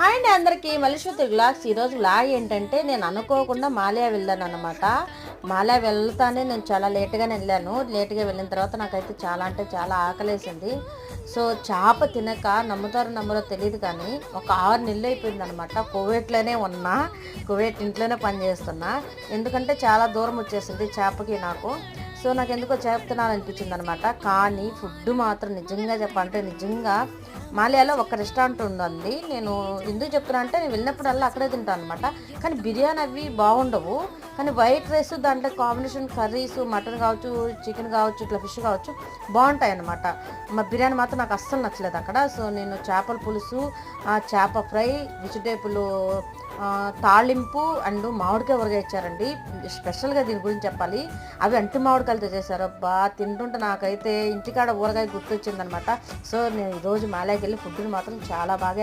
Hi అండి అందరికీ మలిశ్వతి vlogs ఈరోజు వ్లాగ్ ఏంటంటే నేను అనుకోకుండా మాలియా వెళ్ళాను అనమాట మాలియా వెళ్తానే నేను చాలా లేట్గానే వెళ్ళాను. లేట్గా వెళ్ళిన తర్వాత నాకైతే చాలా అంటే చాలా ఆకలేసింది. సో చేప తినక నమ్ముతారో నమ్మరో తెలియదు కానీ ఒక ఆరు నెలలు అయిపోయింది అనమాట కువైట్లోనే ఉన్నా కువైట్ ఇంట్లోనే పనిచేస్తున్నా ఎందుకంటే చాలా దూరం వచ్చేసింది చేపకి నాకు. సో నాకు ఎందుకో చేప తినాలనిపించింది అనమాట కానీ ఫుడ్ మాత్రం నిజంగా చెప్పాలంటే నిజంగా మాలియాలో ఒక రెస్టారెంట్ ఉందండి. నేను ఎందుకు చెప్తున్నా అంటే నేను వెళ్ళినప్పుడల్లా అక్కడే తింటాను అనమాట కానీ బిర్యానీ అవి బాగుండవు. కానీ వైట్ రైస్ దాంట్లో కాంబినేషన్ కర్రీస్ మటన్ కావచ్చు చికెన్ కావచ్చు ఇట్లా ఫిష్ కావచ్చు బాగుంటాయి అనమాట మా బిర్యానీ మాత్రం నాకు అస్సలు నచ్చలేదు అక్కడ. సో నేను చేపల పులుసు ఆ చేప ఫ్రై వెజిటేబుల్ తాళింపు అండ్ మామిడికాయ ఊరగా ఇచ్చారండి. స్పెషల్గా దీని గురించి చెప్పాలి. అవి అంటి మామిడికాయలతో చేశారు. అబ్బా తింటుంటే నాకైతే ఇంటికాడ ఊరగాయ గుర్తొచ్చిందనమాట. సో నేను ఈరోజు మాలాకి వెళ్ళి ఫుడ్ని మాత్రం చాలా బాగా